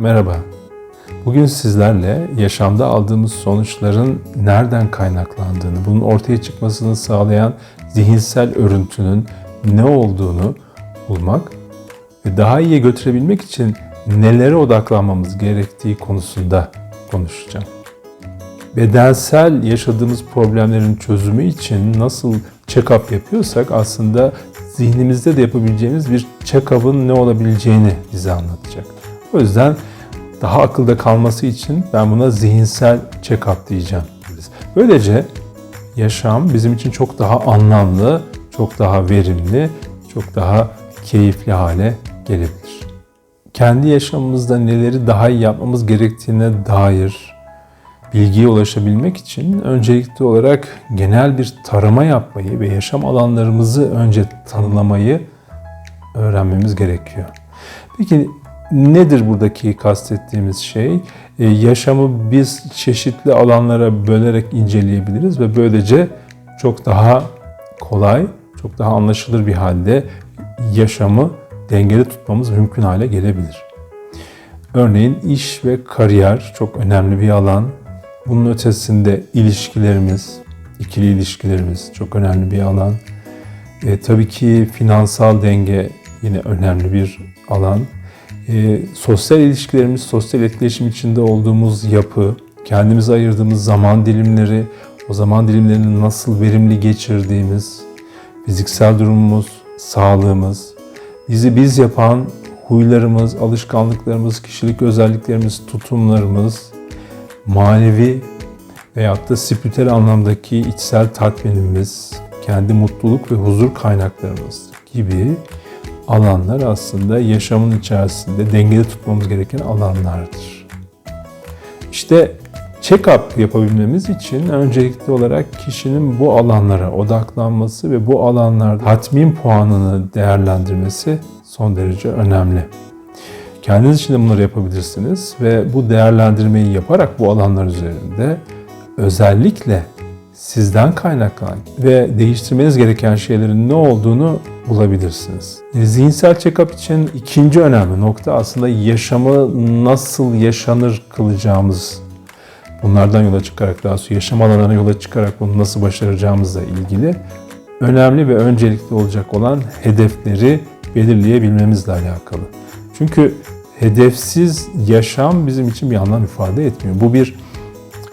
Merhaba. Bugün sizlerle yaşamda aldığımız sonuçların nereden kaynaklandığını, bunun ortaya çıkmasını sağlayan zihinsel örüntünün ne olduğunu bulmak ve daha iyiye götürebilmek için nelere odaklanmamız gerektiği konusunda konuşacağım. Bedensel yaşadığımız problemlerin çözümü için nasıl check-up yapıyorsak aslında zihnimizde de yapabileceğimiz bir check-up'ın ne olabileceğini bize anlatacak. O yüzden daha akılda kalması için ben buna zihinsel check-up diyeceğim. Böylece yaşam bizim için çok daha anlamlı, çok daha verimli, çok daha keyifli hale gelebilir. Kendi yaşamımızda neleri daha iyi yapmamız gerektiğine dair bilgiye ulaşabilmek için öncelikli olarak genel bir tarama yapmayı ve yaşam alanlarımızı önce tanımlamayı öğrenmemiz gerekiyor. Peki nedir buradaki kastettiğimiz şey? Ee, yaşamı biz çeşitli alanlara bölerek inceleyebiliriz ve böylece çok daha kolay, çok daha anlaşılır bir halde yaşamı dengede tutmamız mümkün hale gelebilir. Örneğin iş ve kariyer çok önemli bir alan. Bunun ötesinde ilişkilerimiz, ikili ilişkilerimiz çok önemli bir alan. E, tabii ki finansal denge yine önemli bir alan. E, sosyal ilişkilerimiz, sosyal etkileşim içinde olduğumuz yapı, kendimize ayırdığımız zaman dilimleri, o zaman dilimlerini nasıl verimli geçirdiğimiz, fiziksel durumumuz, sağlığımız, bizi biz yapan huylarımız, alışkanlıklarımız, kişilik özelliklerimiz, tutumlarımız, manevi veyahut da spiritüel anlamdaki içsel tatminimiz, kendi mutluluk ve huzur kaynaklarımız gibi alanlar aslında yaşamın içerisinde dengede tutmamız gereken alanlardır. İşte check-up yapabilmemiz için öncelikli olarak kişinin bu alanlara odaklanması ve bu alanlarda tatmin puanını değerlendirmesi son derece önemli. Kendiniz için de bunları yapabilirsiniz ve bu değerlendirmeyi yaparak bu alanlar üzerinde özellikle sizden kaynaklanan ve değiştirmeniz gereken şeylerin ne olduğunu bulabilirsiniz. Zihinsel check-up için ikinci önemli nokta aslında yaşamı nasıl yaşanır kılacağımız. Bunlardan yola çıkarak daha sonra yaşam alanlarına yola çıkarak bunu nasıl başaracağımızla ilgili önemli ve öncelikli olacak olan hedefleri belirleyebilmemizle alakalı. Çünkü hedefsiz yaşam bizim için bir anlam ifade etmiyor. Bu bir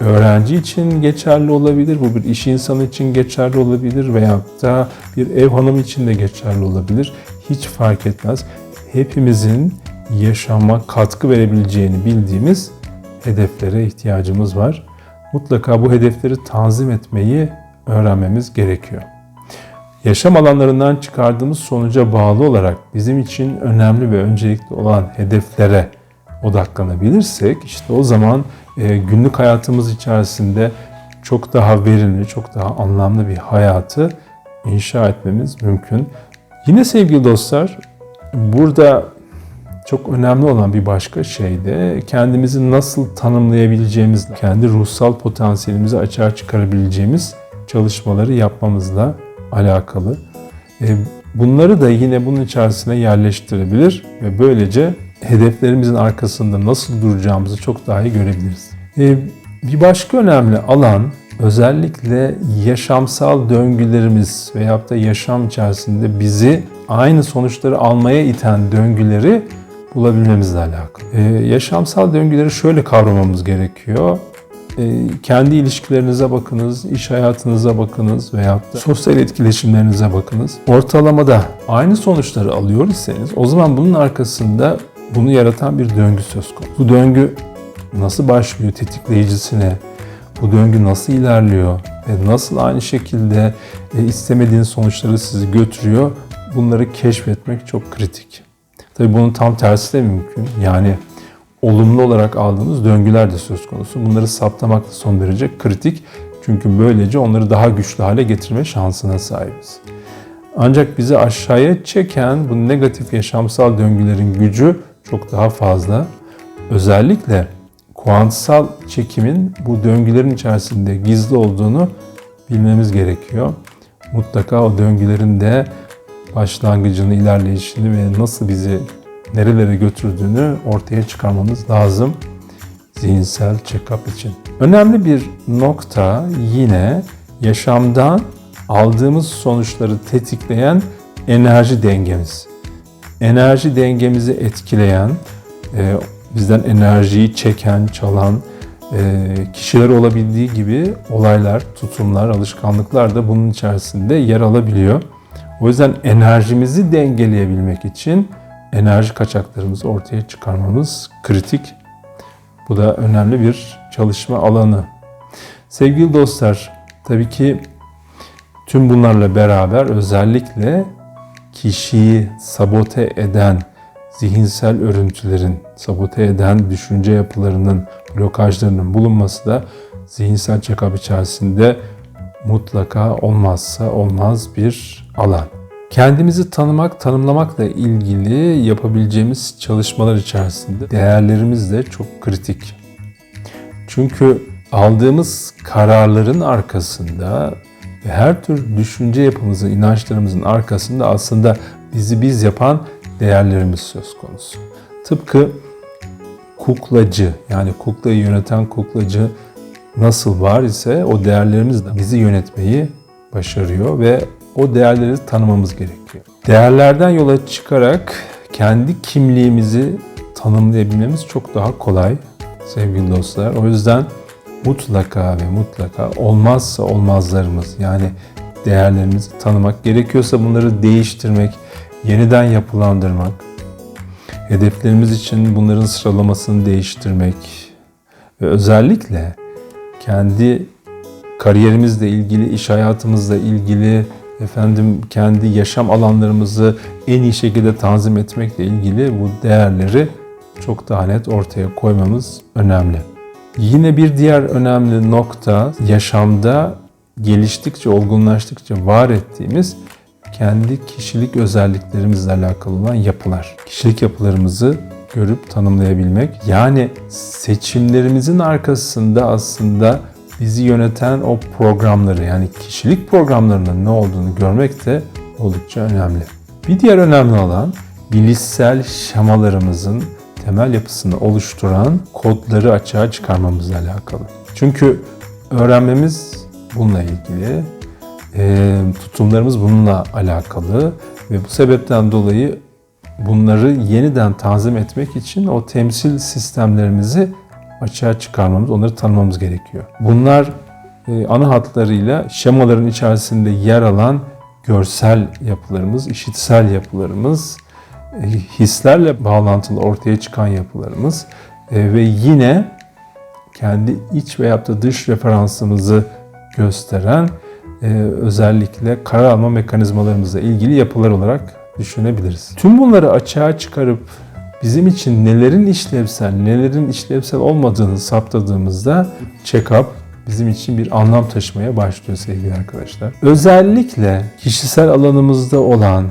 öğrenci için geçerli olabilir, bu bir iş insanı için geçerli olabilir veya da bir ev hanımı için de geçerli olabilir. Hiç fark etmez. Hepimizin yaşama katkı verebileceğini bildiğimiz hedeflere ihtiyacımız var. Mutlaka bu hedefleri tanzim etmeyi öğrenmemiz gerekiyor. Yaşam alanlarından çıkardığımız sonuca bağlı olarak bizim için önemli ve öncelikli olan hedeflere odaklanabilirsek işte o zaman günlük hayatımız içerisinde çok daha verimli, çok daha anlamlı bir hayatı inşa etmemiz mümkün. Yine sevgili dostlar, burada çok önemli olan bir başka şey de kendimizi nasıl tanımlayabileceğimiz, kendi ruhsal potansiyelimizi açığa çıkarabileceğimiz çalışmaları yapmamızla alakalı. E, bunları da yine bunun içerisine yerleştirebilir ve böylece hedeflerimizin arkasında nasıl duracağımızı çok daha iyi görebiliriz. E, bir başka önemli alan özellikle yaşamsal döngülerimiz veyahut da yaşam içerisinde bizi aynı sonuçları almaya iten döngüleri bulabilmemizle alakalı. Ee, yaşamsal döngüleri şöyle kavramamız gerekiyor. Ee, kendi ilişkilerinize bakınız, iş hayatınıza bakınız veya sosyal etkileşimlerinize bakınız. Ortalamada aynı sonuçları alıyor iseniz o zaman bunun arkasında bunu yaratan bir döngü söz konusu. Bu döngü nasıl başlıyor tetikleyicisine, bu döngü nasıl ilerliyor ve nasıl aynı şekilde e, istemediğiniz sonuçları sizi götürüyor bunları keşfetmek çok kritik. Tabii bunun tam tersi de mümkün. Yani olumlu olarak aldığımız döngüler de söz konusu. Bunları saptamak da son derece kritik. Çünkü böylece onları daha güçlü hale getirme şansına sahibiz. Ancak bizi aşağıya çeken bu negatif yaşamsal döngülerin gücü çok daha fazla. Özellikle kuantsal çekimin bu döngülerin içerisinde gizli olduğunu bilmemiz gerekiyor. Mutlaka o döngülerin de başlangıcını, ilerleyişini ve nasıl bizi nerelere götürdüğünü ortaya çıkarmamız lazım zihinsel check-up için. Önemli bir nokta yine yaşamdan aldığımız sonuçları tetikleyen enerji dengemiz. Enerji dengemizi etkileyen, e, bizden enerjiyi çeken, çalan e, kişiler olabildiği gibi olaylar, tutumlar, alışkanlıklar da bunun içerisinde yer alabiliyor. O yüzden enerjimizi dengeleyebilmek için enerji kaçaklarımızı ortaya çıkarmamız kritik. Bu da önemli bir çalışma alanı. Sevgili dostlar, tabii ki tüm bunlarla beraber özellikle kişiyi sabote eden zihinsel örüntülerin, sabote eden düşünce yapılarının, blokajlarının bulunması da zihinsel check-up içerisinde mutlaka olmazsa olmaz bir alan. Kendimizi tanımak, tanımlamakla ilgili yapabileceğimiz çalışmalar içerisinde değerlerimiz de çok kritik. Çünkü aldığımız kararların arkasında her tür düşünce yapımızın, inançlarımızın arkasında aslında bizi biz yapan değerlerimiz söz konusu. Tıpkı kuklacı yani kuklayı yöneten kuklacı nasıl var ise o değerlerimiz de bizi yönetmeyi başarıyor ve o değerleri tanımamız gerekiyor. Değerlerden yola çıkarak kendi kimliğimizi tanımlayabilmemiz çok daha kolay sevgili dostlar. O yüzden mutlaka ve mutlaka olmazsa olmazlarımız yani değerlerimizi tanımak gerekiyorsa bunları değiştirmek, yeniden yapılandırmak, hedeflerimiz için bunların sıralamasını değiştirmek ve özellikle kendi kariyerimizle ilgili, iş hayatımızla ilgili, efendim kendi yaşam alanlarımızı en iyi şekilde tanzim etmekle ilgili bu değerleri çok daha net ortaya koymamız önemli. Yine bir diğer önemli nokta yaşamda geliştikçe, olgunlaştıkça var ettiğimiz kendi kişilik özelliklerimizle alakalı olan yapılar. Kişilik yapılarımızı görüp tanımlayabilmek. Yani seçimlerimizin arkasında aslında bizi yöneten o programları yani kişilik programlarının ne olduğunu görmek de oldukça önemli. Bir diğer önemli alan bilişsel şemalarımızın temel yapısını oluşturan kodları açığa çıkarmamızla alakalı. Çünkü öğrenmemiz bununla ilgili, e, tutumlarımız bununla alakalı ve bu sebepten dolayı bunları yeniden tanzim etmek için o temsil sistemlerimizi açığa çıkarmamız, onları tanımamız gerekiyor. Bunlar e, ana hatlarıyla şemaların içerisinde yer alan görsel yapılarımız, işitsel yapılarımız, hislerle bağlantılı ortaya çıkan yapılarımız e, ve yine kendi iç veyahut da dış referansımızı gösteren özellikle karar alma mekanizmalarımızla ilgili yapılar olarak düşünebiliriz. Tüm bunları açığa çıkarıp bizim için nelerin işlevsel, nelerin işlevsel olmadığını saptadığımızda check-up bizim için bir anlam taşımaya başlıyor sevgili arkadaşlar. Özellikle kişisel alanımızda olan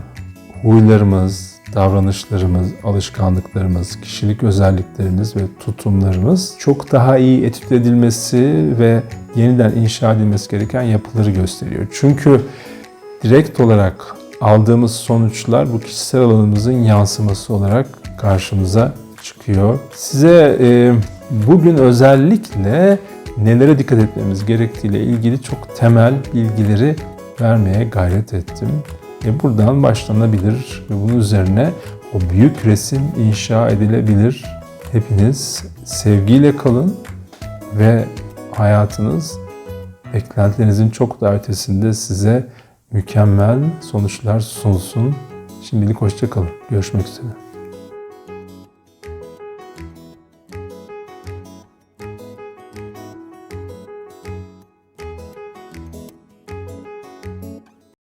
huylarımız, davranışlarımız, alışkanlıklarımız, kişilik özelliklerimiz ve tutumlarımız çok daha iyi etüt edilmesi ve yeniden inşa edilmesi gereken yapıları gösteriyor. Çünkü direkt olarak aldığımız sonuçlar bu kişisel alanımızın yansıması olarak karşımıza çıkıyor. Size e, bugün özellikle nelere dikkat etmemiz gerektiğiyle ilgili çok temel bilgileri vermeye gayret ettim. E buradan başlanabilir ve bunun üzerine o büyük resim inşa edilebilir. Hepiniz sevgiyle kalın ve hayatınız beklentilerinizin çok daha ötesinde size mükemmel sonuçlar sunsun. Şimdilik hoşçakalın. Görüşmek üzere.